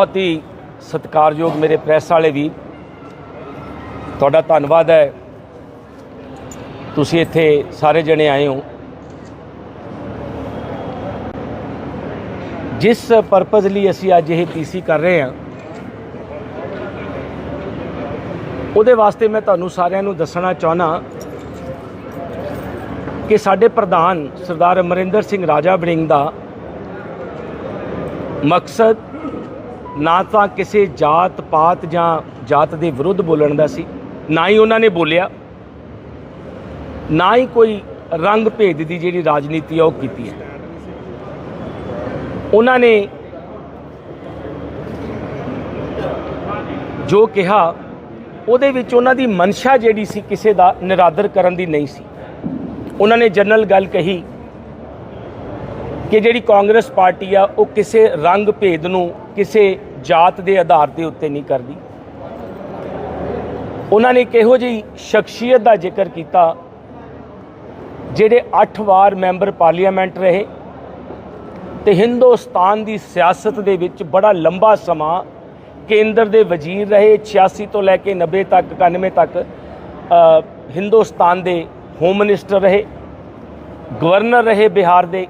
ਬਹੁਤ ਹੀ ਸਤਿਕਾਰਯੋਗ ਮੇਰੇ ਪ੍ਰੈਸ ਵਾਲੇ ਵੀ। ਤੁਹਾਡਾ ਧੰਨਵਾਦ ਹੈ। ਤੁਸੀਂ ਇੱਥੇ ਸਾਰੇ ਜਣੇ ਆਏ ਹੋ। ਜਿਸ ਪਰਪਸ ਲਈ ਅਸੀਂ ਅੱਜ ਇਹ ਪੀਸੀ ਕਰ ਰਹੇ ਹਾਂ, ਉਹਦੇ ਵਾਸਤੇ ਮੈਂ ਤੁਹਾਨੂੰ ਸਾਰਿਆਂ ਨੂੰ ਦੱਸਣਾ ਚਾਹਨਾ ਕਿ ਸਾਡੇ ਪ੍ਰਧਾਨ ਸਰਦਾਰ ਅਮਰਿੰਦਰ ਸਿੰਘ ਰਾਜਾ ਵੜਿੰਗ ਦਾ ਮਕਸਦ ਨਾ ਤਾਂ ਕਿਸੇ ਜਾਤ ਪਾਤ ਜਾਂ ਜਾਤ ਦੇ ਵਿਰੁੱਧ ਬੋਲਣ ਦਾ ਸੀ, ਨਾ ਹੀ ਉਹਨਾਂ ਨੇ ਬੋਲਿਆ, ਨਾ ਹੀ ਕੋਈ ਰੰਗ ਭੇਦ ਦੀ ਜਿਹੜੀ ਰਾਜਨੀਤੀ ਆ ਉਹ ਕੀਤੀ ਹੈ। ਉਹਨਾਂ ਨੇ ਜੋ ਕਿਹਾ, ਉਹਦੇ ਵਿੱਚ ਉਹਨਾਂ ਦੀ ਮਨਸ਼ਾ ਜਿਹੜੀ ਸੀ ਕਿਸੇ ਦਾ ਨਿਰਾਦਰ ਕਰਨ ਦੀ ਨਹੀਂ ਸੀ। ਉਹਨਾਂ ਨੇ ਜਨਰਲ ਗੱਲ ਕਹੀ ਕਿ ਜਿਹੜੀ ਕਾਂਗਰਸ ਪਾਰਟੀ ਆ, ਉਹ ਕਿਸੇ ਰੰਗ ਭੇਦ ਨੂੰ, ਕਿਸੇ ਜਾਤ ਦੇ ਆਧਾਰ ਦੇ ਉੱਤੇ ਨਹੀਂ ਕਰਦੀ। ਉਹਨਾਂ ਨੇ ਕਿਹੋ ਜਿਹੀ ਸ਼ਖਸੀਅਤ ਦਾ ਜ਼ਿਕਰ ਕੀਤਾ, ਜਿਹੜੇ 8 ਵਾਰ ਮੈਂਬਰ ਪਾਰਲੀਮੈਂਟ ਰਹੇ ਤੇ ਹਿੰਦੁਸਤਾਨ ਦੀ ਸਿਆਸਤ ਦੇ ਵਿੱਚ ਬੜਾ ਲੰਬਾ ਸਮਾਂ ਕੇਂਦਰ ਦੇ ਵਜ਼ੀਰ ਰਹੇ 86 ਤੋਂ ਲੈ ਕੇ 90 ਤੱਕ 91 ਤੱਕ ਹਿੰਦੁਸਤਾਨ ਦੇ ਹੋਮ ਮਿਨਿਸਟਰ ਰਹੇ, ਗਵਰਨਰ ਰਹੇ ਬਿਹਾਰ ਦੇ,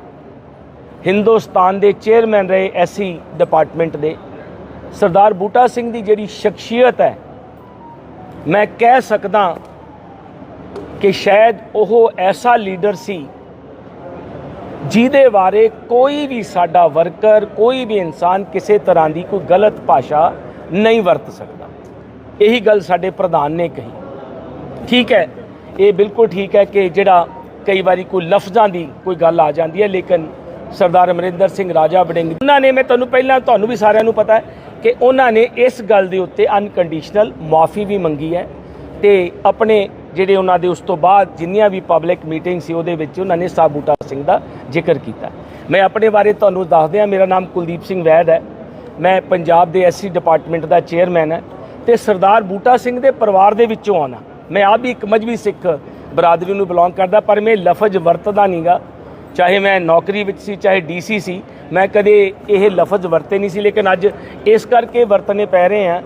ਹਿੰਦੁਸਤਾਨ ਦੇ ਚੇਅਰਮੈਨ ਰਹੇ ਐਸੀ ਡਿਪਾਰਟਮੈਂਟ ਦੇ। ਸਰਦਾਰ ਬੂਟਾ ਸਿੰਘ ਦੀ ਜਿਹੜੀ ਸ਼ਖਸੀਅਤ ਹੈ, ਮੈਂ ਕਹਿ ਸਕਦਾ ਕਿ ਸ਼ਾਇਦ ਉਹ ਐਸਾ ਲੀਡਰ ਸੀ ਜਿਹਦੇ ਬਾਰੇ ਕੋਈ ਵੀ ਸਾਡਾ ਵਰਕਰ, ਕੋਈ ਵੀ ਇਨਸਾਨ ਕਿਸੇ ਤਰ੍ਹਾਂ ਦੀ ਕੋਈ ਗਲਤ ਭਾਸ਼ਾ ਨਹੀਂ ਵਰਤ ਸਕਦਾ। ਇਹੀ ਗੱਲ ਸਾਡੇ ਪ੍ਰਧਾਨ ਨੇ ਕਹੀ। ਠੀਕ ਹੈ, ਇਹ ਬਿਲਕੁਲ ਠੀਕ ਹੈ ਕਿ ਜਿਹੜਾ ਕਈ ਵਾਰੀ ਕੋਈ ਲਫ਼ਜ਼ਾਂ ਦੀ ਕੋਈ ਗੱਲ ਆ ਜਾਂਦੀ ਹੈ, ਲੇਕਿਨ ਸਰਦਾਰ ਅਮਰਿੰਦਰ ਸਿੰਘ ਰਾਜਾ ਵੜਿੰਗ ਉਹਨਾਂ ਨੇ, ਮੈਂ ਤੁਹਾਨੂੰ ਪਹਿਲਾਂ, ਤੁਹਾਨੂੰ ਵੀ ਸਾਰਿਆਂ ਨੂੰ ਪਤਾ ਹੈ ਕਿ ਉਹਨਾਂ ਨੇ ਇਸ ਗੱਲ ਦੇ ਉੱਤੇ ਅਨਕੰਡੀਸ਼ਨਲ ਮਾਫੀ ਵੀ ਮੰਗੀ ਹੈ ਤੇ ਆਪਣੇ ਜਿਹੜੇ ਉਹਨਾਂ ਦੇ ਉਸ ਤੋਂ ਬਾਅਦ ਜਿੰਨੀਆਂ ਵੀ ਪਬਲਿਕ ਮੀਟਿੰਗ ਸੀ ਉਹਦੇ ਵਿੱਚ ਉਹਨਾਂ ਨੇ ਸਾਹਿਬ ਬੂਟਾ ਸਿੰਘ ਦਾ ਜ਼ਿਕਰ ਕੀਤਾ। ਮੈਂ ਆਪਣੇ ਬਾਰੇ ਤੁਹਾਨੂੰ ਦੱਸ ਦਿਆਂ ਮੇਰਾ ਨਾਮ ਕੁਲਦੀਪ ਸਿੰਘ ਵੈਦ ਹੈ। ਮੈਂ ਪੰਜਾਬ ਦੇ ਐਸਸੀ ਡਿਪਾਰਟਮੈਂਟ ਦਾ ਚੇਅਰਮੈਨ ਹੈ ਤੇ ਸਰਦਾਰ ਬੂਟਾ ਸਿੰਘ ਦੇ ਪਰਿਵਾਰ ਦੇ ਵਿੱਚੋਂ ਆਉਣਾ। ਮੈਂ ਆਪ ਵੀ ਇੱਕ ਮਜਬੀ ਸਿੱਖ ਬਰਾਦਰੀ ਨੂੰ ਬਿਲੋਂਗ ਕਰਦਾ ਪਰ ਮੈਂ ਲਫ਼ਜ਼ ਵਰਤਦਾ ਨਹੀਂਗਾ ਚਾਹੇ ਮੈਂ ਨੌਕਰੀ ਵਿੱਚ ਸੀ, ਚਾਹੇ ਡੀਸੀ ਸੀ, ਮੈਂ ਕਦੇ ਇਹ ਲਫ਼ਜ਼ ਵਰਤੇ ਨਹੀਂ ਸੀ, ਲੇਕਿਨ ਅੱਜ ਇਸ ਕਰਕੇ ਵਰਤਨੇ ਪੈ ਰਹੇ ਆ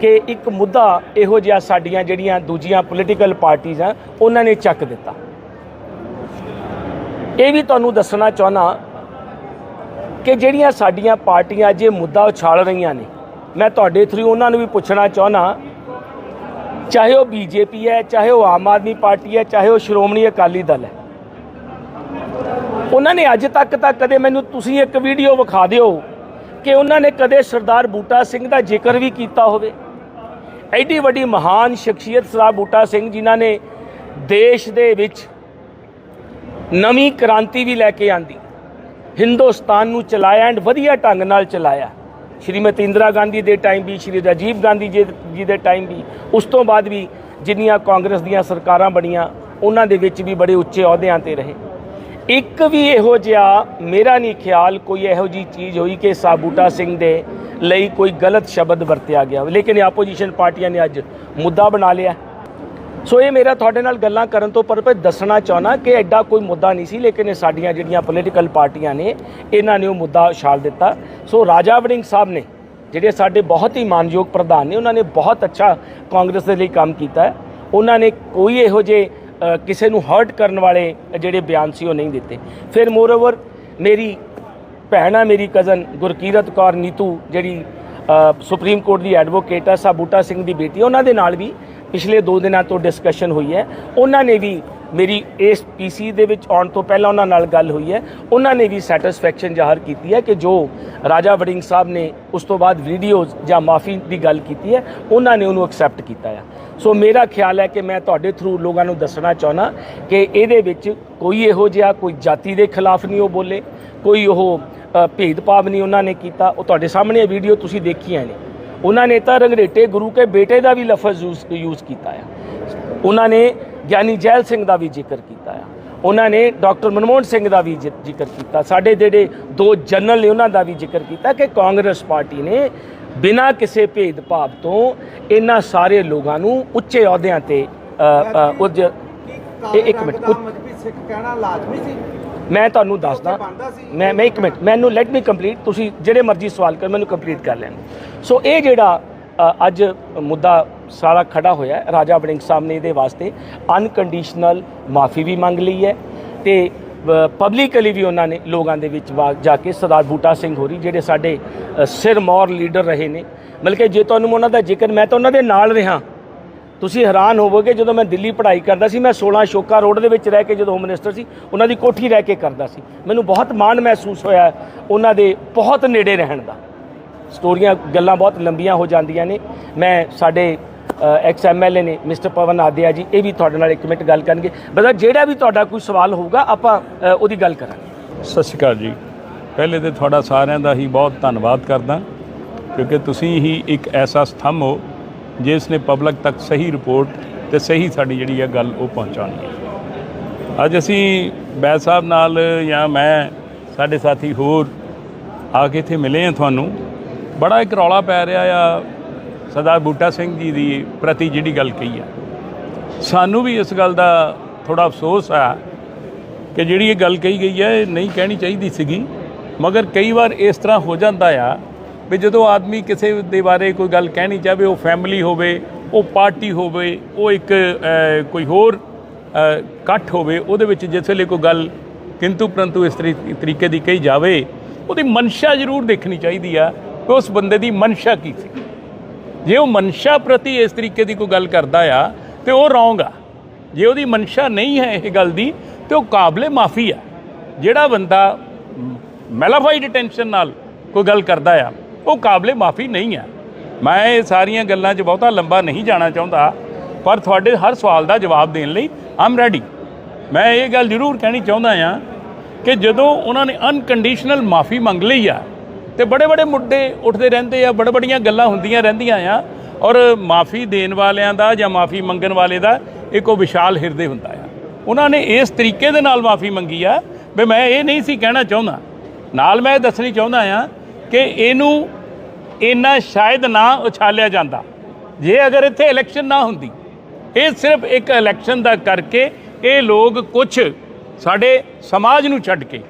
ਕਿ ਇੱਕ ਮੁੱਦਾ ਇਹੋ ਜਿਹਾ ਸਾਡੀਆਂ ਜਿਹੜੀਆਂ ਦੂਜੀਆਂ ਪੋਲੀਟੀਕਲ ਪਾਰਟੀਆਂ ਆ, ਉਹਨਾਂ ਨੇ ਚੱਕ ਦਿੱਤਾ। ਇਹ ਵੀ ਤੁਹਾਨੂੰ ਦੱਸਣਾ ਚਾਹਨਾ ਕਿ ਜਿਹੜੀਆਂ ਸਾਡੀਆਂ ਪਾਰਟੀਆਂ ਜੇ ਮੁੱਦਾ ਉਛਾਲ ਰਹੀਆਂ ਨੇ, ਮੈਂ ਤੁਹਾਡੇ ਥਰੂ ਉਹਨਾਂ ਨੂੰ ਵੀ ਪੁੱਛਣਾ ਚਾਹਨਾ ਚਾਹੇ ਉਹ ਬੀਜੇਪੀ ਹੈ, ਚਾਹੇ ਉਹ ਆਮ ਆਦਮੀ ਪਾਰਟੀ ਹੈ, ਚਾਹੇ ਉਹ ਸ਼੍ਰੋਮਣੀ ਅਕਾਲੀ ਦਲ ਹੈ ਉਹਨਾਂ ਨੇ ਅੱਜ ਤੱਕ ਤਾਂ ਕਦੇ ਮੈਨੂੰ ਤੁਸੀਂ ਇੱਕ ਵੀਡੀਓ ਵਿਖਾ ਦਿਓ ਕਿ ਉਹਨਾਂ ਨੇ ਕਦੇ ਸਰਦਾਰ ਬੂਟਾ ਸਿੰਘ ਦਾ ਜ਼ਿਕਰ ਵੀ ਕੀਤਾ ਹੋਵੇ। ਐਡੀ ਵੱਡੀ ਮਹਾਨ ਸ਼ਖਸੀਅਤ ਸਰਦਾਰ ਬੂਟਾ ਸਿੰਘ ਜਿਨ੍ਹਾਂ ਨੇ ਦੇਸ਼ ਦੇ ਵਿੱਚ ਨਵੀਂ ਕ੍ਰਾਂਤੀ ਵੀ ਲੈ ਕੇ ਆਂਦੀ, ਹਿੰਦੁਸਤਾਨ ਨੂੰ ਚਲਾਇਆ ਐਂਡ ਵਧੀਆ ਢੰਗ ਨਾਲ ਚਲਾਇਆ। ਸ਼੍ਰੀਮਤੀ ਇੰਦਰਾ ਗਾਂਧੀ ਦੇ ਟਾਈਮ ਵੀ, ਸ਼੍ਰੀ ਰਾਜੀਵ ਗਾਂਧੀ ਜੀ ਜੀ ਦੇ ਟਾਈਮ ਵੀ, ਉਸ ਤੋਂ ਬਾਅਦ ਵੀ ਜਿੰਨੀਆਂ ਕਾਂਗਰਸ ਦੀਆਂ ਸਰਕਾਰਾਂ ਬਣੀਆਂ, ਉਹਨਾਂ ਦੇ ਵਿੱਚ ਵੀ ਬੜੇ ਉੱਚੇ ਅਹੁਦਿਆਂ ਤੇ ਰਹੇ। ਇੱਕ ਵੀ ਇਹੋ ਜਿਹਾ ਮੇਰਾ ਨਹੀਂ ਖਿਆਲ ਕੋਈ ਇਹੋ ਜੀ ਚੀਜ਼ ਹੋਈ ਕਿ ਸਾਬੂਟਾ ਸਿੰਘ ਦੇ ਲਈ ਕੋਈ ਗਲਤ ਸ਼ਬਦ ਵਰਤਿਆ ਗਿਆ ਲੇਕਿਨ ਆਪੋਜੀਸ਼ਨ ਪਾਰਟੀਆਂ ਨੇ ਅੱਜ ਮੁੱਦਾ ਬਣਾ ਲਿਆ। ਸੋ ਇਹ ਮੇਰਾ ਤੁਹਾਡੇ ਨਾਲ ਗੱਲਾਂ ਕਰਨ ਤੋਂ ਪਰਪਸ ਦੱਸਣਾ ਚਾਹਨਾ ਕਿ ਐਡਾ ਕੋਈ ਮੁੱਦਾ ਨਹੀਂ ਸੀ, ਲੇਕਿਨ ਇਹ ਸਾਡੀਆਂ ਜਿਹੜੀਆਂ ਪੋਲੀਟੀਕਲ ਪਾਰਟੀਆਂ ਨੇ, ਇਹਨਾਂ ਨੇ ਉਹ ਮੁੱਦਾ ਉਛਾਲ ਦਿੱਤਾ। ਸੋ ਰਾਜਾ ਵੜਿੰਗ ਸਾਹਿਬ ਨੇ, ਜਿਹੜੇ ਸਾਡੇ ਬਹੁਤ ਹੀ ਮਾਨਯੋਗ ਪ੍ਰਧਾਨ ਨੇ, ਉਹਨਾਂ ਨੇ ਬਹੁਤ ਅੱਛਾ ਕਾਂਗਰਸ ਦੇ ਲਈ ਕੰਮ ਕੀਤਾ ਉਹਨਾਂ ਨੇ ਕੋਈ ਇਹੋ ਜਿਹੇ ਕਿਸੇ ਨੂੰ ਹਰਟ ਕਰਨ ਵਾਲੇ ਜਿਹੜੇ ਬਿਆਨ ਸੀ ਉਹ ਨਹੀਂ ਦਿੱਤੇ। ਫਿਰ ਮੋਰਓਵਰ ਮੇਰੀ ਭੈਣ ਆ, ਮੇਰੀ ਕਜ਼ਨ ਗੁਰਕੀਰਤ ਕੌਰ ਨੀਤੂ, ਜਿਹੜੀ ਸੁਪਰੀਮ ਕੋਰਟ ਦੀ ਐਡਵੋਕੇਟ ਆ, ਸਾਬੂਟਾ ਸਿੰਘ ਦੀ ਬੇਟੀ, ਉਹਨਾਂ ਦੇ ਨਾਲ ਵੀ ਪਿਛਲੇ 2 ਦਿਨਾਂ ਤੋਂ ਡਿਸਕਸ਼ਨ ਹੋਈ ਹੈ। ਉਹਨਾਂ ਨੇ ਵੀ ਮੇਰੀ ਇਸ ਪੀਸੀ ਦੇ ਵਿੱਚ ਆਉਣ ਤੋਂ ਪਹਿਲਾਂ ਉਹਨਾਂ ਨਾਲ ਗੱਲ ਹੋਈ ਹੈ। ਉਹਨਾਂ ਨੇ ਵੀ ਸੈਟੀਸਫੈਕਸ਼ਨ ਜ਼ਾਹਰ ਕੀਤੀ ਹੈ ਕਿ ਜੋ ਰਾਜਾ ਵੜਿੰਗ ਸਾਹਿਬ ਨੇ ਉਸ ਤੋਂ ਬਾਅਦ ਵੀਡੀਓਜ਼ ਜਾਂ ਮਾਫੀ ਦੀ ਗੱਲ ਕੀਤੀ ਹੈ, ਉਹਨਾਂ ਨੇ ਉਹਨੂੰ ਐਕਸੈਪਟ ਕੀਤਾ ਹੈ ਸੋ ਮੇਰਾ ਖਿਆਲ ਹੈ ਕਿ ਮੈਂ ਤੁਹਾਡੇ ਥਰੂ ਲੋਕਾਂ ਨੂੰ ਦੱਸਣਾ ਚਾਹਨਾ ਕਿ ਇਹਦੇ ਵਿੱਚ ਕੋਈ ਇਹੋ ਜਿਹਾ ਕੋਈ ਜਾਤੀ ਦੇ ਖਿਲਾਫ ਨਹੀਂ ਉਹ ਬੋਲੇ, ਕੋਈ ਉਹ ਭੇਦਭਾਵ ਨਹੀਂ ਉਹਨਾਂ ਨੇ ਕੀਤਾ। ਉਹ ਤੁਹਾਡੇ ਸਾਹਮਣੇ ਵੀਡੀਓ ਤੁਸੀਂ ਦੇਖੀਆਂ ਨੇ। ਉਹਨਾਂ ਨੇ ਤਾਂ ਰੰਗਰੇਟੇ ਗੁਰੂ ਕੇ ਬੇਟੇ ਦਾ ਵੀ ਲਫ਼ਜ਼ ਯੂਜ਼ ਯੂਜ਼ ਕੀਤਾ ਹੈ ਉਹਨਾਂ ਨੇ ਗਿਆਨੀ ਜੈਲ ਸਿੰਘ ਦਾ ਵੀ ਜ਼ਿਕਰ ਕੀਤਾ ਹੈ ਉਹਨਾਂ ਨੇ ਡਾਕਟਰ ਮਨਮੋਹਨ ਸਿੰਘ ਦਾ ਵੀ ਜ਼ਿਕਰ ਕੀਤਾ। ਸਾਡੇ ਜਿਹੜੇ ਦੋ ਜਨਰਲ ਨੇ ਉਹਨਾਂ ਦਾ ਵੀ ਜ਼ਿਕਰ ਕੀਤਾ ਕਿ ਕਾਂਗਰਸ ਪਾਰਟੀ ਨੇ ਬਿਨਾਂ ਕਿਸੇ ਭੇਦਭਾਵ ਤੋਂ ਇਹਨਾਂ ਸਾਰੇ ਲੋਕਾਂ ਨੂੰ ਉੱਚੇ ਅਹੁਦਿਆਂ ਤੇ ਇਹ ਇੱਕ ਮਿੰਟ ਦਾ ਉੱਚ- ਮਜਬੀ ਸਿੱਖ ਕਹਿਣਾ ਲਾਜ਼ਮੀ ਸੀ? ਮੈਂ ਤੁਹਾਨੂੰ ਦੱਸਦਾ। ਮੈਂ ਮੈਂ ਇੱਕ ਮਿੰਟ ਮੈਨੂੰ ਲੈਟ ਮੀ ਕੰਪਲੀਟ ਤੁਸੀਂ ਜਿਹੜੇ ਮਰਜ਼ੀ ਸਵਾਲ ਕਰ ਮੈਨੂੰ ਕੰਪਲੀਟ ਕਰ ਲੈਣ ਸੋ ਇਹ ਜਿਹੜਾ ਅੱਜ ਮੁੱਦਾ ਸਾਰਾ ਖੜਾ ਹੋਇਆ ਰਾਜਾ ਵੜਿੰਗ ਸਾਹਿਬ ਨੇ ਇਹਦੇ ਵਾਸਤੇ ਅਨਕੰਡੀਸ਼ਨਲ ਮਾਫੀ ਵੀ ਮੰਗ ਲਈ ਹੈ ਤੇ ਪਬਲਿਕਲੀ ਵੀ ਉਹਨਾਂ ਨੇ ਲੋਕਾਂ ਦੇ ਵਿੱਚ ਵਾ- ਜਾ ਕੇ ਸਰਦਾਰ ਬੂਟਾ ਸਿੰਘ ਹੋਰੀ ਜਿਹੜੇ ਸਾਡੇ ਅ, ਸਿਰਮੌਰ ਲੀਡਰ ਰਹੇ ਨੇ। ਬਲਕਿ ਜੇ ਤੁਹਾਨੂੰ ਉਹਨਾਂ ਦਾ ਜ਼ਿਕਰ ਮੈਂ ਤਾਂ ਉਹਨਾਂ ਦੇ ਨਾਲ ਰਿਹਾ। ਤੁਸੀਂ ਹੈਰਾਨ ਹੋਵੋਗੇ ਜਦੋਂ ਮੈਂ ਦਿੱਲੀ ਪੜ੍ਹਾਈ ਕਰਦਾ ਸੀ ਮੈਂ 16 ਸ਼ੋਕਾ ਰੋਡ ਦੇ ਵਿੱਚ ਰਹਿ ਕੇ ਜਦੋਂ ਹੋਮ ਮਿਨਿਸਟਰ ਸੀ ਉਹਨਾਂ ਦੀ ਕੋਠੀ ਰਹਿ ਕੇ ਕਰਦਾ ਸੀ। ਮੈਨੂੰ ਬਹੁਤ ਮਾਣ ਮਹਿਸੂਸ ਹੋਇਆ ਉਹਨਾਂ ਦੇ ਬਹੁਤ ਨੇੜੇ ਰਹਿਣ ਦਾ। ਸਟੋਰੀਆਂ ਗੱਲਾਂ ਬਹੁਤ ਲੰਬੀਆਂ ਹੋ ਜਾਂਦੀਆਂ ਨੇ। ਮੈਂ ਸਾਡੇ ਐਕਸ ਐਮਐਲਏ ਨੇ ਮਿਸਟਰ ਪਵਨ ਆਦਿਆ ਜੀ, ਇਹ ਵੀ ਤੁਹਾਡੇ ਨਾਲ ਇੱਕ ਮਿੰਟ ਗੱਲ ਕਰਨਗੇ। ਬਦਾ ਜਿਹੜਾ ਵੀ ਤੁਹਾਡਾ ਕੋਈ ਸਵਾਲ ਹੋਊਗਾ, ਆਪਾਂ ਉਹਦੀ ਗੱਲ ਕਰਾਂਗੇ। ਸਤਿ ਸ਼੍ਰੀ ਅਕਾਲ ਜੀ। ਪਹਿਲੇ ਤੇ ਤੁਹਾਡਾ ਸਾਰਿਆਂ ਦਾ ਹੀ ਬਹੁਤ ਧੰਨਵਾਦ ਕਰਦਾ, ਕਿਉਂਕਿ ਤੁਸੀਂ ਹੀ ਇੱਕ ਐਸਾ ਸਥੰਭ ਹੋ, ਜਿਸ ਨੇ ਪਬਲਿਕ ਤੱਕ ਸਹੀ ਰਿਪੋਰਟ ਤੇ ਸਹੀ ਸਾਡੀ ਜਿਹੜੀ ਹੈ ਗੱਲ ਉਹ ਪਹੁੰਚਾਉਣੀ ਹੈ। ਅੱਜ ਅਸੀਂ ਬੈਦ ਸਾਹਿਬ ਨਾਲ ਜਾਂ ਮੈਂ, ਸਾਡੇ ਸਾਥੀ ਹੋਰ ਆ ਕੇ ਇੱਥੇ ਮਿਲੇ ਹਾਂ ਤੁਹਾਨੂੰ। ਬੜਾ ਇੱਕ ਰੌਲਾ ਪੈ ਰਿਹਾ ਆ ਸਰਦਾਰ ਬੂਟਾ ਸਿੰਘ ਜੀ ਦੀ ਪ੍ਰਤੀ ਜਿਹੜੀ ਗੱਲ ਕਹੀ ਆ। ਸਾਨੂੰ ਵੀ ਇਸ ਗੱਲ ਦਾ ਥੋੜਾ ਅਫਸੋਸ ਆ ਕਿ ਜਿਹੜੀ ਇਹ ਗੱਲ ਕਹੀ ਗਈ ਹੈ ਇਹ ਨਹੀਂ ਕਹਿਣੀ ਚਾਹੀਦੀ ਸੀਗੀ। ਮਗਰ ਕਈ ਵਾਰ ਇਸ ਤਰ੍ਹਾਂ ਹੋ ਜਾਂਦਾ ਆ ਵੀ ਜਦੋਂ ਆਦਮੀ ਕਿਸੇ ਦੇ ਬਾਰੇ ਕੋਈ ਗੱਲ ਕਹਿਣੀ ਚਾਹਵੇ, ਉਹ ਫੈਮਿਲੀ ਹੋਵੇ, ਉਹ ਪਾਰਟੀ ਹੋਵੇ, ਉਹ ਇੱਕ ਕੋਈ ਹੋਰ ਇਕੱਠ ਹੋਵੇ, ਉਹਦੇ ਵਿੱਚ ਜਿਸ ਵੇਲੇ ਕੋਈ ਗੱਲ ਕਿੰਤੂ ਪਰੰਤੂ ਇਸ ਤਰੀ- ਤਰੀਕੇ ਦੀ ਕਹੀ ਜਾਵੇ, ਉਹਦੀ ਮਨਸ਼ਾ ਜ਼ਰੂਰ ਦੇਖਣੀ ਚਾਹੀਦੀ ਆ ਕਿ ਉਸ ਬੰਦੇ ਦੀ ਮਨਸ਼ਾ ਕੀ ਸੀ। ਜੇ ਉਹ ਮਨਸ਼ਾ ਪ੍ਰਤੀ ਇਸ ਤਰੀਕੇ ਦੀ ਕੋਈ ਗੱਲ ਕਰਦਾ ਆ, ਤੇ ਉਹ ਰੋਂਗ ਆ। ਜੇ ਉਹਦੀ ਮਨਸ਼ਾ ਨਹੀਂ ਹੈ ਇਹ ਗੱਲ ਦੀ, ਤੇ ਉਹ ਕਾਬਲੇ ਮਾਫੀ ਆ। ਜਿਹੜਾ ਬੰਦਾ ਮੈਲਾਫਾਈਡ ਟੈਂਸ਼ਨ ਨਾਲ ਕੋਈ ਗੱਲ ਕਰਦਾ ਆ, ਉਹ ਕਾਬਲੇ ਮਾਫੀ ਨਹੀਂ ਆ। ਮੈਂ ਇਹ ਸਾਰੀਆਂ ਗੱਲਾਂ 'ਚ ਬਹੁਤਾ ਲੰਬਾ ਨਹੀਂ ਜਾਣਾ ਚਾਹੁੰਦਾ, ਪਰ ਤੁਹਾਡੇ ਹਰ ਸਵਾਲ ਦਾ ਜਵਾਬ ਦੇਣ ਲਈ ਆਮ ਰੈਡੀ ਮੈਂ ਇਹ ਗੱਲ ਜ਼ਰੂਰ ਕਹਿਣੀ ਚਾਹੁੰਦਾ ਆ ਕਿ ਜਦੋਂ ਉਹਨਾਂ ਨੇ ਅਨਕੰਡੀਸ਼ਨਲ ਮਾਫੀ ਮੰਗ ਲਈ ਆ ਤੇ ਬੜੇ ਬੜੇ ਮੁੱਦੇ ਉੱਠਦੇ ਰਹਿੰਦੇ ਆ, ਬੜੇ ਬੜੀਆਂ ਗੱਲਾਂ ਹੁੰਦੀਆਂ ਰਹਿੰਦੀਆਂ ਆ ਔਰ ਮਾਫੀ ਦੇਣ ਵਾਲਿਆਂ ਦਾ ਜਾਂ ਮਾਫੀ ਮੰਗਣ ਵਾਲੇ ਦਾ ਇੱਕ ਉਹ ਵਿਸ਼ਾਲ ਹਿਰਦੇ ਹੁੰਦਾ ਆ। ਉਹਨਾਂ ਨੇ ਇਸ ਤਰੀਕੇ ਦੇ ਨਾਲ ਮਾਫੀ ਮੰਗੀ ਆ ਵੀ ਮੈਂ ਇਹ ਨਹੀਂ ਸੀ ਕਹਿਣਾ ਚਾਹੁੰਦਾ। ਨਾਲ ਮੈਂ ਇਹ ਦੱਸਣੀ ਚਾਹੁੰਦਾ ਆ ਕਿ ਇਹਨੂੰ ਇੰਨਾ ਸ਼ਾਇਦ ਨਾ ਉਛਾਲਿਆ ਜਾਂਦਾ। ਜੇ ਅਗਰ ਇੱਥੇ ਇਲੈਕਸ਼ਨ ਨਾ ਹੁੰਦੀ, ਇਹ ਸਿਰਫ ਇੱਕ ਇਲੈਕਸ਼ਨ ਦਾ ਕਰਕੇ ਇਹ ਲੋਕ ਕੁਝ ਸਾਡੇ ਸਮਾਜ ਨੂੰ ਛੱਡ ਕੇ,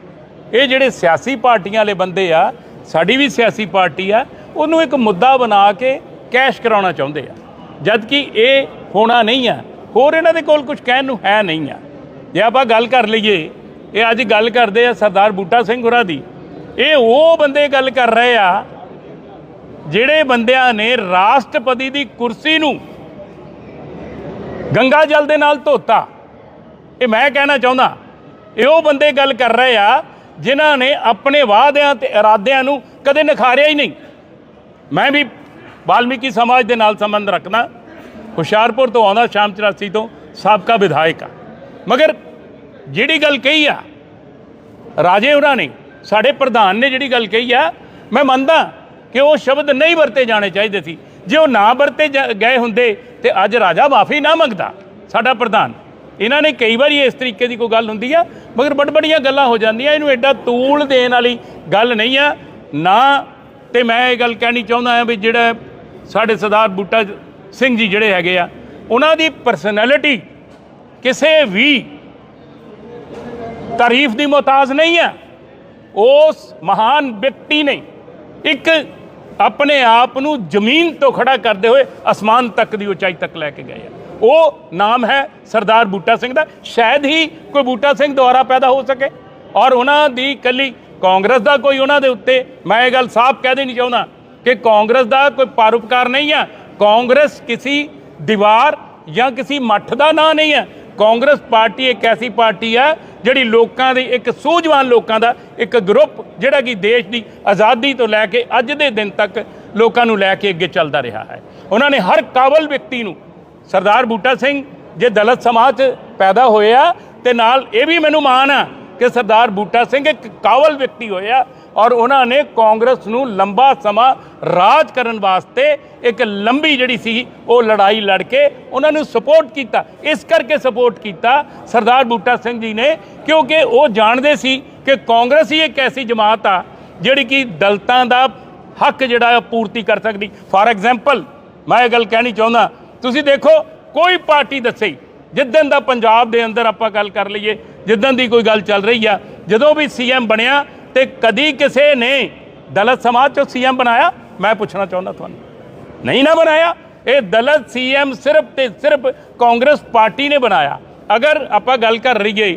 ਇਹ ਜਿਹੜੇ ਸਿਆਸੀ ਪਾਰਟੀਆਂ ਵਾਲੇ ਬੰਦੇ ਆ ਸਾਡੀ ਵੀ ਸਿਆਸੀ ਪਾਰਟੀ ਆ, ਉਹਨੂੰ ਇੱਕ ਮੁੱਦਾ ਬਣਾ ਕੇ ਕੈਸ਼ ਕਰਾਉਣਾ ਚਾਹੁੰਦੇ ਆ। ਜਦ ਕਿ ਇਹ ਹੋਣਾ ਨਹੀਂ ਆ, ਹੋਰ ਇਹਨਾਂ ਦੇ ਕੋਲ ਕੁਝ ਕਹਿਣ ਨੂੰ ਹੈ ਨਹੀਂ ਆ। ਜੇ ਆਪਾਂ ਗੱਲ ਕਰ ਲਈਏ, ਇਹ ਅੱਜ ਗੱਲ ਕਰਦੇ ਆ ਸਰਦਾਰ ਬੂਟਾ ਸਿੰਘ ਹੋਰਾਂ ਦੀ। ਇਹ ਉਹ ਬੰਦੇ ਗੱਲ ਕਰ ਰਹੇ ਆ, ਜਿਹੜੇ ਬੰਦਿਆਂ ਨੇ ਰਾਸ਼ਟਰਪਤੀ ਦੀ ਕੁਰਸੀ ਨੂੰ ਗੰਗਾ ਜਲ ਦੇ ਨਾਲ ਧੋਤਾ। ਇਹ ਮੈਂ ਕਹਿਣਾ ਚਾਹੁੰਦਾ, ਇਹ ਉਹ ਬੰਦੇ ਗੱਲ ਕਰ ਰਹੇ ਆ ਜਿਨ੍ਹਾਂ ਨੇ ਆਪਣੇ ਵਾਅਦਿਆਂ ਤੇ ਇਰਾਦਿਆਂ ਨੂੰ ਕਦੇ ਨਿਖਾਰਿਆ ਹੀ ਨਹੀਂ। ਮੈਂ ਵੀ ਵਾਲਮੀਕੀ ਸਮਾਜ ਦੇ ਨਾਲ ਸੰਬੰਧ ਰੱਖਦਾ। ਹੁਸ਼ਿਆਰਪੁਰ ਤੋਂ ਆਉਂਦਾ ਸ਼ਾਮ 84 ਤੋਂ, ਸਾਬਕਾ ਵਿਧਾਇਕ ਆ। ਮਗਰ ਜਿਹੜੀ ਗੱਲ ਕਹੀ ਆ, ਰਾਜੇ ਉਹਨਾਂ ਨੇ, ਸਾਡੇ ਪ੍ਰਧਾਨ ਨੇ ਜਿਹੜੀ ਗੱਲ ਕਹੀ ਆ, ਮੈਂ ਮੰਨਦਾ ਕਿ ਉਹ ਸ਼ਬਦ ਨਹੀਂ ਵਰਤੇ ਜਾਣੇ ਚਾਹੀਦੇ ਸੀ। ਜੇ ਉਹ ਨਾ ਵਰਤੇ ਜਾ- ਗਏ ਹੁੰਦੇ ਤੇ ਅੱਜ ਰਾਜਾ ਮਾਫੀ ਨਾ ਮੰਗਦਾ, ਸਾਡਾ ਪ੍ਰਧਾਨ। ਇਹਨਾਂ ਨੇ ਕਈ ਵਾਰੀ ਇਸ ਤਰੀਕੇ ਦੀ ਕੋਈ ਗੱਲ ਹੁੰਦੀ ਆ ਮਗਰ ਬੜ ਬੜੀਆਂ ਗੱਲਾਂ ਹੋ ਜਾਂਦੀਆਂ, ਇਹਨੂੰ ਐਡਾ ਤੂਲ ਦੇਣ ਵਾਲੀ ਗੱਲ ਨਹੀਂ ਆ। ਨਾ ਤੇ ਮੈਂ ਇਹ ਗੱਲ ਕਹਿਣੀ ਚਾਹੁੰਦਾ ਆ ਵੀ ਜਿਹੜਾ ਸਾਡੇ ਸਰਦਾਰ ਬੂਟਾ ਸਿੰਘ ਜੀ ਜਿਹੜੇ ਹੈਗੇ ਆ, ਉਹਨਾਂ ਦੀ ਪਰਸਨੈਲਿਟੀ ਕਿਸੇ ਵੀ ਤਾਰੀਫ ਦੀ ਮੁਹਤਾਜ ਨਹੀਂ ਹੈ ਉਸ ਮਹਾਨ ਵਿਅਕਤੀ ਨੇ ਇੱਕ ਆਪਣੇ ਆਪ ਨੂੰ ਜ਼ਮੀਨ ਤੋਂ ਖੜਾ ਕਰਦੇ ਹੋਏ ਅਸਮਾਨ ਤੱਕ ਦੀ ਉਚਾਈ ਤੱਕ ਲੈ ਕੇ ਗਏ ਆ। ਉਹ ਨਾਮ ਹੈ ਸਰਦਾਰ ਬੂਟਾ ਸਿੰਘ ਦਾ। ਸ਼ਾਇਦ ਹੀ ਕੋਈ ਬੂਟਾ ਸਿੰਘ ਦੁਆਰਾ ਪੈਦਾ ਹੋ ਸਕੇ। ਔਰ ਉਹਨਾਂ ਦੀ ਕੱਲੀ ਕਾਂਗਰਸ ਦਾ ਕੋਈ ਉਹਨਾਂ ਦੇ ਉੱਤੇ, ਮੈਂ ਇਹ ਗੱਲ ਸਾਫ਼ ਕਹਿ ਦੇਣੀ ਚਾਹੁੰਦਾ ਕਿ ਕਾਂਗਰਸ ਦਾ ਕੋਈ ਪਰਉਪਕਾਰ ਨਹੀਂ ਹੈ ਕਾਂਗਰਸ ਕਿਸੇ ਦੀਵਾਰ ਜਾਂ ਕਿਸੇ ਮੱਠ ਦਾ ਨਾਂ ਨਹੀਂ ਹੈ ਕਾਂਗਰਸ ਪਾਰਟੀ ਇੱਕ ਐਸੀ ਪਾਰਟੀ ਹੈ ਜਿਹੜੀ ਲੋਕਾਂ ਦੀ, ਇੱਕ ਸੂਝਵਾਨ ਲੋਕਾਂ ਦਾ, ਇੱਕ ਗਰੁੱਪ ਜਿਹੜਾ ਕਿ ਦੇਸ਼ ਦੀ ਆਜ਼ਾਦੀ ਤੋਂ ਲੈ ਕੇ ਅੱਜ ਦੇ ਦਿਨ ਤੱਕ ਲੋਕਾਂ ਨੂੰ ਲੈ ਕੇ ਅੱਗੇ ਚੱਲਦਾ ਰਿਹਾ ਹੈ। ਉਹਨਾਂ ਨੇ ਹਰ ਕਾਬਲ ਵਿਅਕਤੀ ਨੂੰ ਸਰਦਾਰ ਬੂਟਾ ਸਿੰਘ, ਜੇ ਦਲਿਤ ਸਮਾਜ 'ਚ ਪੈਦਾ ਹੋਇਆ ਤੇ ਨਾਲ ਇਹ ਵੀ ਮੈਨੂੰ ਮਾਣ ਆ ਕਿ ਸਰਦਾਰ ਬੂਟਾ ਸਿੰਘ ਇੱਕ ਕਾਬਲ ਵਿਅਕਤੀ ਹੋਇਆ ਔਰ ਉਹਨਾਂ ਨੇ ਕਾਂਗਰਸ ਨੂੰ ਲੰਬਾ ਸਮਾਂ ਰਾਜ ਕਰਨ ਵਾਸਤੇ ਇੱਕ ਲੰਬੀ ਜਿਹੜੀ ਸੀ ਉਹ ਲੜਾਈ ਲੜ ਕੇ ਉਹਨਾਂ ਨੂੰ ਸਪੋਰਟ ਕੀਤਾ। ਇਸ ਕਰਕੇ ਸਪੋਰਟ ਕੀਤਾ ਸਰਦਾਰ ਬੂਟਾ ਸਿੰਘ ਜੀ ਨੇ, ਕਿਉਂਕਿ ਉਹ ਜਾਣਦੇ ਸੀ ਕਿ ਕਾਂਗਰਸ ਹੀ ਇੱਕ ਐਸੀ ਜਮਾਤ ਆ ਜਿਹੜੀ ਕਿ ਦਲਤਾਂ ਦਾ ਹੱਕ ਜਿਹੜਾ ਪੂਰਤੀ ਕਰ ਸਕਦੀ। ਫਾਰ ਐਗਜ਼ਾਮਪਲ ਮੈਂ ਇਹ ਗੱਲ ਕਹਿਣੀ ਚਾਹੁੰਦਾ ਤੁਸੀਂ ਦੇਖੋ, ਕੋਈ ਪਾਰਟੀ ਦੱਸੇ ਜਿੱਦਨ ਦਾ ਪੰਜਾਬ ਦੇ ਅੰਦਰ ਆਪਾਂ ਗੱਲ ਕਰ ਲਈਏ ਜਿੱਦਾਂ ਦੀ ਕੋਈ ਗੱਲ ਚੱਲ ਰਹੀ ਆ, ਜਦੋਂ ਵੀ ਸੀਐਮ ਬਣਿਆ ਤੇ ਕਦੀ ਕਿਸੇ ਨੇ ਦਲਤ ਸਮਾਜ ਚੋਂ ਸੀਐਮ ਬਣਾਇਆ, ਮੈਂ ਪੁੱਛਣਾ ਚਾਹੁੰਦਾ ਤੁਹਾਨੂੰ। ਨਹੀਂ ਨਾ ਬਣਾਇਆ, ਇਹ ਦਲਿਤ ਸੀਐਮ ਸਿਰਫ ਤੇ ਸਿਰਫ ਕਾਂਗਰਸ ਪਾਰਟੀ ਨੇ ਬਣਾਇਆ। ਅਗਰ ਆਪਾਂ ਗੱਲ ਕਰ ਰਹੀਏ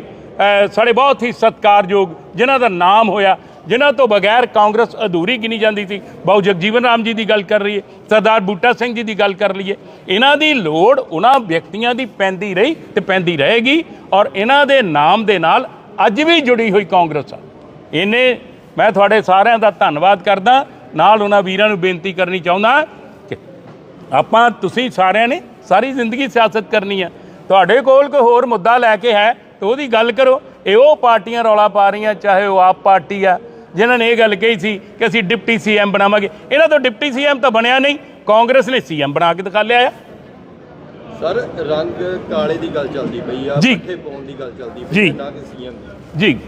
ਸਾਡੇ ਬਹੁਤ ਹੀ ਸਤਿਕਾਰਯੋਗ, ਜਿਨ੍ਹਾਂ ਦਾ ਨਾਮ ਹੋਇਆ ਜਿਨ੍ਹਾਂ ਤੋਂ ਬਗੈਰ ਕਾਂਗਰਸ ਅਧੂਰੀ ਗਿਣੀ ਜਾਂਦੀ ਸੀ। ਬਾਊ ਜਗਜੀਵਨ ਰਾਮ ਜੀ ਦੀ ਗੱਲ ਕਰ ਲਈਏ, ਸਰਦਾਰ ਬੂਟਾ ਸਿੰਘ ਜੀ ਦੀ ਗੱਲ ਕਰ ਲਈਏ। ਇਹਨਾਂ ਦੀ ਲੋੜ ਉਹਨਾਂ ਵਿਅਕਤੀਆਂ ਦੀ ਪੈਂਦੀ ਰਹੀ ਤੇ ਪੈਂਦੀ ਰਹੇਗੀ ਔਰ ਇਹਨਾਂ ਦੇ ਨਾਮ ਦੇ ਨਾਲ ਅੱਜ ਵੀ ਜੁੜੀ ਹੋਈ ਕਾਂਗਰਸ ਆ। ਇਹਨੇ ਮੈਂ ਤੁਹਾਡੇ ਸਾਰਿਆਂ ਦਾ ਧੰਨਵਾਦ ਕਰਦਾ, ਨਾਲ ਉਹਨਾਂ ਵੀਰਾਂ ਨੂੰ ਬੇਨਤੀ ਕਰਨੀ ਚਾਹੁੰਦਾ ਕਿ ਆਪਾਂ ਤੁਸੀਂ ਸਾਰਿਆਂ ਨੇ ਸਾਰੀ ਜ਼ਿੰਦਗੀ ਸਿਆਸਤ ਕਰਨੀ ਆ। ਤੁਹਾਡੇ ਕੋਲ ਕੋਈ ਹੋਰ ਮੁੱਦਾ ਲੈ ਕੇ ਹੈ ਤਾਂ ਉਹਦੀ ਗੱਲ ਕਰੋ। ਇਹ ਉਹ ਪਾਰਟੀਆਂ ਰੌਲਾ ਪਾ ਰਹੀਆਂ, ਚਾਹੇ ਉਹ ਆਪ ਪਾਰਟੀ ਆ ਜਿਨ੍ਹਾਂ ਨੇ ਇਹ ਗੱਲ ਕਹੀ ਸੀ ਕਿ ਅਸੀਂ ਡਿਪਟੀ ਸੀਐਮ ਬਣਾਵਾਂਗੇ। ਇਹਨਾਂ ਤੋਂ ਡਿਪਟੀ ਸੀਐਮ ਤਾਂ ਬਣਿਆ ਨਹੀਂ ਕਾਂਗਰਸ ਨੇ ਸੀਐਮ ਬਣਾ ਕੇ ਦਿਖਾ ਲਿਆ ਆ। ਸਰ ਰੰਗ ਕਾਲੇ ਦੀ ਗੱਲ ਚੱਲਦੀ ਪਈ ਆ। ਪੱਠੇ ਪਾਉਣ ਦੀ ਗੱਲ ਚੱਲਦੀ ਪਈ ਨਾ ਕਿ ਸੀਐਮ ਦੀ। ਜੀ।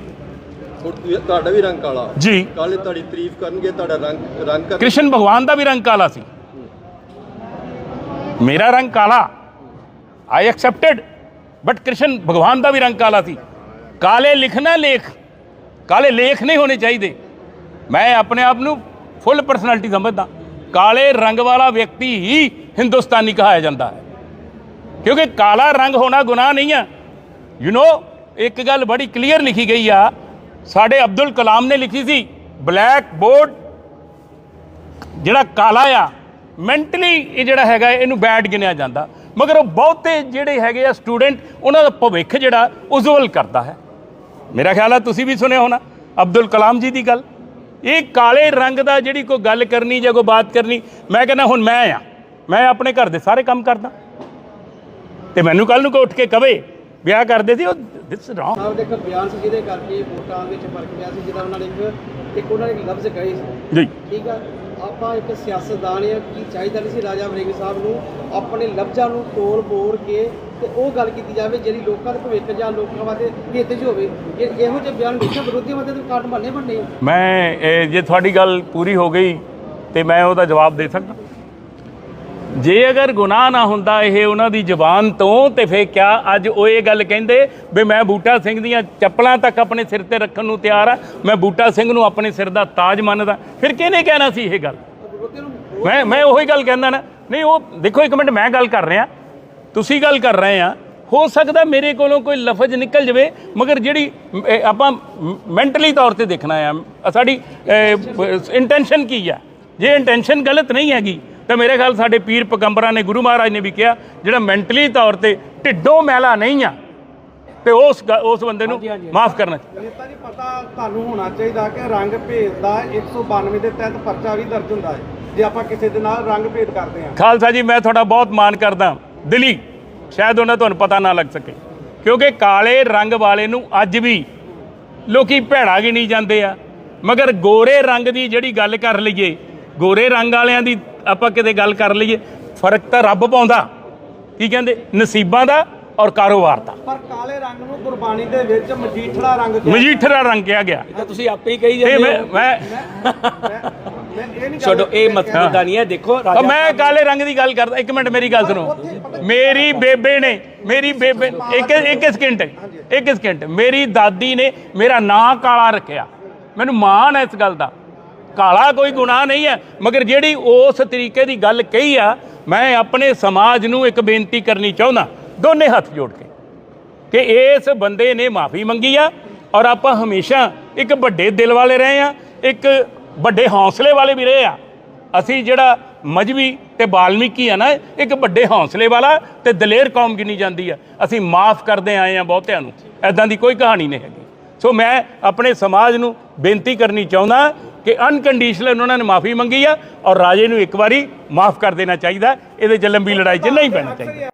ਤੁਹਾਡਾ ਵੀ ਰੰਗ ਕਾਲਾ। ਜੀ। ਕਾਲੇ ਤੁਹਾਡੀ ਤਾਰੀਫ ਕਰਨਗੇ ਤੁਹਾਡਾ ਰੰਗ ਰੰਗ ਕਰ ਕ੍ਰਿਸ਼ਨ ਭਗਵਾਨ ਦਾ ਵੀ ਰੰਗ ਕਾਲਾ ਸੀ। ਮੇਰਾ ਰੰਗ ਕਾਲਾ। ਆਈ ਐਕਸੈਪਟਡ ਬਟ ਕ੍ਰਿਸ਼ਨ ਭਗਵਾਨ ਦਾ ਵੀ ਰੰਗ ਕਾਲਾ ਸੀ। ਕਾਲੇ ਲਿਖਣਾ ਲੇਖ ਕਾਲੇ ਲੇਖ ਨਹੀਂ ਹੋਣੇ ਚਾਹੀਦੇ। ਮੈਂ ਆਪਣੇ ਆਪ ਨੂੰ ਫੁੱਲ ਪਰਸਨੈਲਿਟੀ ਸਮਝਦਾ। ਕਾਲੇ ਰੰਗ ਵਾਲਾ ਵਿਅਕਤੀ ਹੀ ਹਿੰਦੁਸਤਾਨੀ ਕਹਾਇਆ ਜਾਂਦਾ ਹੈ। ਕਿਉਂਕਿ ਕਾਲਾ ਰੰਗ ਹੋਣਾ ਗੁਨਾਹ ਨਹੀਂ ਆ ਯੂ نو ਇੱਕ ਗੱਲ ਬੜੀ ਕਲੀਅਰ ਲਿਖੀ ਗਈ ਆ। ਸਾਡੇ ਅਬਦੁਲ ਕਲਾਮ ਨੇ ਲਿਖੀ ਸੀ ਬਲੈਕ ਬੋਰਡ ਜਿਹੜਾ ਕਾਲਾ ਆ ਮੈਂਟਲੀ ਇਹ ਜਿਹੜਾ ਹੈਗਾ, ਇਹਨੂੰ ਬੈਡ ਗਿਣਿਆ ਜਾਂਦਾ। ਮਗਰ ਉਹ ਬਹੁਤੇ ਜਿਹੜੇ ਹੈਗੇ ਆ ਸਟੂਡੈਂਟ ਉਹਨਾਂ ਦਾ ਭਵਿੱਖ ਜਿਹੜਾ ਉਜਵਲ ਕਰਦਾ ਹੈ। ਮੇਰਾ ਖਿਆਲ ਆ ਤੁਸੀਂ ਵੀ ਸੁਣਿਆ ਹੋਣਾ ਅਬਦੁਲ ਕਲਾਮ ਜੀ ਦੀ ਗੱਲ। ਇਹ ਕਾਲੇ ਰੰਗ ਦਾ ਜਿਹੜੀ ਕੋਈ ਗੱਲ ਕਰਨੀ ਜਾਂ ਕੋਈ ਬਾਤ ਕਰਨੀ ਮੈਂ ਕਹਿੰਦਾ ਹੁਣ ਮੈਂ ਆ ਮੈਂ ਆਪਣੇ ਘਰ ਦੇ ਸਾਰੇ ਕੰਮ ਕਰਦਾ। ਤੇ ਮੈਨੂੰ ਕੱਲ ਨੂੰ ਕੋਈ ਉੱਠ ਕੇ ਕਵੇ ਵਿਆਹ ਕਰਦੇ ਸੀ ਉਹ ਦਿਸ ਰੌਂਗ ਸਾਹਿਬ ਦੇ ਇੱਕ ਬਿਆਨ ਸੀ ਜਿਹਦੇ ਕਰਕੇ ਵੋਟਾਂ ਵਿੱਚ ਫ਼ਰਕ ਪਿਆ ਸੀ ਜਿਹਦਾ ਉਹਨਾਂ ਨੇ ਇੱਕ ਇੱਕ ਉਹਨਾਂ ਨੇ ਇੱਕ ਲਫ਼ਜ਼ ਕਹੇ ਸੀ। ਜੀ। ਠੀਕ ਆ? ਆਪਾਂ ਇੱਕ ਸਿਆਸਤਦਾਨ ਆ ਕੀ ਚਾਹੀਦਾ ਨਹੀਂ ਸੀ ਰਾਜਾ ਵੜਿੰਗ ਸਾਹਿਬ ਨੂੰ, ਆਪਣੇ ਲਫ਼ਜ਼ਾਂ ਨੂੰ ਤੋਲ ਬੋੜ ਕੇ ਤੇ ਉਹ ਗੱਲ ਕੀਤੀ ਜਾਵੇ ਜਿਹੜੀ ਲੋਕਾਂ ਦੇ ਭਵਿੱਖ ਜਾਂ ਲੋਕਾਂ ਵਾਸਤੇ ਹਿੱਤ 'ਚ ਹੋਵੇ। ਇਹ ਇਹੋ ਜਿਹੇ ਬਿਆਨ ਹਮੇਸ਼ਾ ਵਿਰੋਧੀਆਂ ਵਾਸਤੇ ਤਾਂ ਕਾਟ ਬਣਨੇ ਬਣਨੇ। ਮੈਂ, ਇਹ ਜੇ ਤੁਹਾਡੀ ਗੱਲ ਪੂਰੀ ਹੋ ਗਈ ਤੇ ਮੈਂ ਉਹਦਾ ਜਵਾਬ ਦੇ ਸਕਦਾ। ਜੇ ਅਗਰ ਗੁਨਾਹ ਨਾ ਹੁੰਦਾ ਇਹ ਉਹਨਾਂ ਦੀ ਜ਼ੁਬਾਨ ਤੋਂ ਤੇ ਫੇਰ ਕਿਆ ਅੱਜ ਉਹ ਇਹ ਗੱਲ ਕਹਿੰਦੇ ਵੀ ਮੈਂ ਬੂਟਾ ਸਿੰਘ ਦੀਆਂ ਚੱਪਲਾਂ ਤੱਕ ਆਪਣੇ ਸਿਰ ਤੇ ਰੱਖਣ ਨੂੰ ਤਿਆਰ ਆ, ਮੈਂ ਬੂਟਾ ਸਿੰਘ ਨੂੰ ਆਪਣੇ ਸਿਰ ਦਾ ਤਾਜ ਮੰਨਦਾ। ਫਿਰ ਕਿਹਨੇ ਕਹਿਣਾ ਸੀ ਇਹ ਗੱਲ? ਮੈਂ ਮੈਂ ਉਹੀ ਗੱਲ ਕਹਿੰਦਾ ਨਾ। ਨਹੀਂ, ਉਹ ਦੇਖੋ ਇੱਕ ਮਿੰਟ, ਮੈਂ ਗੱਲ ਕਰ ਰਿਹਾ। ਤੁਸੀਂ ਗੱਲ ਕਰ ਰਹੇ ਆ। ਹੋ ਸਕਦਾ ਮੇਰੇ ਕੋਲੋਂ ਕੋਈ ਲਫ਼ਜ਼ ਨਿਕਲ ਜਾਵੇ, ਮਗਰ ਜਿਹੜੀ ਆਪਾਂ ਮੈਂਟਲੀ ਤੌਰ ਤੇ ਦੇਖਣਾ ਆ, ਸਾਡੀ ਇੰਟੈਂਸ਼ਨ ਕੀ ਆ? ਜੇ ਇੰਟੈਂਸ਼ਨ ਗਲਤ ਨਹੀਂ ਹੈਗੀ, ਤਾਂ ਮੇਰੇ ਖਿਆਲ ਸਾਡੇ ਪੀਰ ਪਗੰਬਰਾਂ ਨੇ ਗੁਰੂ ਮਹਾਰਾਜ ਨੇ ਵੀ ਕਿਹਾ, ਜਿਹੜਾ ਮੈਂਟਲੀ ਤੌਰ ਤੇ ਢਿੱਡੋਂ ਮੈਲਾ ਨਹੀਂ ਆ ਤੇ ਉਸ ਗ- ਉਸ ਬੰਦੇ ਨੂੰ ਮਾਫ ਕਰਨਾ। ਚਾਹੀਦਾ। ਨੇਤਾ ਜੀ ਪਤਾ ਤੁਹਾਨੂੰ ਹੋਣਾ ਚਾਹੀਦਾ ਕਿ ਰੰਗ ਭੇਦ ਦਾ 192 ਦੇ ਤਹਿਤ ਪਰਚਾ ਵੀ ਦਰਜ ਹੁੰਦਾ ਹੈ ਜੇ ਆਪਾਂ ਕਿਸੇ ਦੇ ਨਾਲ ਰੰਗ ਭੇਦ ਕਰਦੇ ਹਾਂ। ਖਾਲਸਾ ਜੀ ਮੈਂ ਤੁਹਾਡਾ ਬਹੁਤ ਮਾਣ ਕਰਦਾ। ਦਿਲੀ ਸ਼ਾਇਦ ਉਹਨਾਂ ਤੁਹਾਨੂੰ ਪਤਾ ਨਾ ਲੱਗ ਸਕੇ ਕਿਉਂਕਿ ਕਾਲੇ ਰੰਗ ਵਾਲੇ ਨੂੰ ਅੱਜ ਵੀ ਲੋਕੀ ਭੈੜਾ ਗਿਣੀ ਜਾਂਦੇ ਆ। ਮਗਰ ਗੋਰੇ ਰੰਗ ਦੀ ਜਿਹੜੀ ਗੱਲ ਕਰ ਲਈਏ ਗੋਰੇ ਰੰਗ ਵਾਲਿਆਂ ਦੀ ਆਪਾਂ ਕਿਤੇ ਗੱਲ ਕਰ ਲਈਏ ਫ਼ਰਕ ਤਾਂ ਰੱਬ ਪਾਉਂਦਾ। ਕੀ ਕਹਿੰਦੇ? ਨਸੀਬਾਂ ਦਾ ਔਰ ਕਾਰੋਬਾਰ ਦਾ। ਪਰ ਕਾਲੇ ਰੰਗ ਨੂੰ ਗੁਰਬਾਣੀ ਦੇ ਵਿੱਚ ਮਜੀਠੜਾ ਰੰਗ ਕਿਹਾ ਮਜੀਠਰਾ ਰੰਗ ਕਿਹਾ ਗਿਆ। ਤਾਂ ਤੁਸੀਂ ਆਪੇ ਹੀ ਕਹੀ ਇਹ ਜਾਂਦੇ ਮੈਂ ਹੋ ਮੈਂ ਮੈਂ ਇਹ ਨਹੀਂ ਛੱਡੋ ਇਹ ਮਸਲਾ ਨਹੀਂ ਹੈ। ਦੇਖੋ ਰਾਜਾ ਮੈਂ ਕਾਲੇ ਰੰਗ ਦੀ ਗੱਲ ਕਰਦਾ। ਇੱਕ ਮਿੰਟ ਮੇਰੀ ਗੱਲ ਸੁਣੋ। ਮੇਰੀ ਬੇਬੇ ਨੇ ਮੇਰੀ ਬੇਬੇ ਇੱਕ ਇੱਕ ਸਕਿੰਟ ਇੱਕ ਸਕਿੰਟ ਮੇਰੀ ਦਾਦੀ ਨੇ ਮੇਰਾ ਨਾਂ ਕਾਲਾ ਰੱਖਿਆ। ਮੈਨੂੰ ਮਾਣ ਹੈ ਇਸ ਗੱਲ ਦਾ। ਕਾਲਾ ਕੋਈ ਗੁਨਾਹ ਨਹੀਂ ਹੈ ਮਗਰ ਜਿਹੜੀ ਉਸ ਤਰੀਕੇ ਦੀ ਗੱਲ ਕਹੀ ਆ ਮੈਂ ਆਪਣੇ ਸਮਾਜ ਨੂੰ ਇੱਕ ਬੇਨਤੀ ਕਰਨੀ ਚਾਹੁੰਦਾ। ਦੋਨੇ ਹੱਥ ਜੋੜ ਕੇ ਕਿ ਇਸ ਬੰਦੇ ਨੇ ਮਾਫੀ ਮੰਗੀ ਆ ਔਰ ਆਪਾਂ ਹਮੇਸ਼ਾ ਇੱਕ ਵੱਡੇ ਦਿਲ ਵਾਲੇ ਰਹੇ ਆ, ਇੱਕ ਵੱਡੇ ਹੌਸਲੇ ਵਾਲੇ ਵੀ ਰਹੇ ਆ। ਅਸੀਂ ਜਿਹੜਾ ਮਜਬੀ ਤੇ ਬਾਲਮੀਕੀ ਆ ਨਾ, ਇੱਕ ਵੱਡੇ ਹੌਸਲੇ ਵਾਲਾ ਤੇ ਦਲੇਰ ਕੌਮ ਗਿਣੀ ਜਾਂਦੀ ਆ। ਅਸੀਂ ਮਾਫ ਕਰਦੇ ਆਏ ਆ ਬਹੁਤਿਆਂ ਨੂੰ ਐਦਾਂ ਦੀ ਕੋਈ ਕਹਾਣੀ ਨਹੀਂ ਹੈਗੀ। ਸੋ ਮੈਂ ਆਪਣੇ ਸਮਾਜ ਨੂੰ ਬੇਨਤੀ ਕਰਨੀ ਚਾਹੁੰਦਾ ਕਿ ਅਨਕੰਡੀਸ਼ਨਲ ਉਹਨਾਂ ਨੇ ਮਾਫੀ ਮੰਗੀ ਆ ਔਰ ਰਾਜੇ ਨੂੰ ਇੱਕ ਵਾਰੀ ਮਾਫ ਕਰ ਦੇਣਾ ਚਾਹੀਦਾ, ਇਹਦੇ ਚ ਲੰਬੀ ਲੜਾਈ 'ਚ ਨਹੀਂ ਪੈਣਾ ਚਾਹੀਦਾ।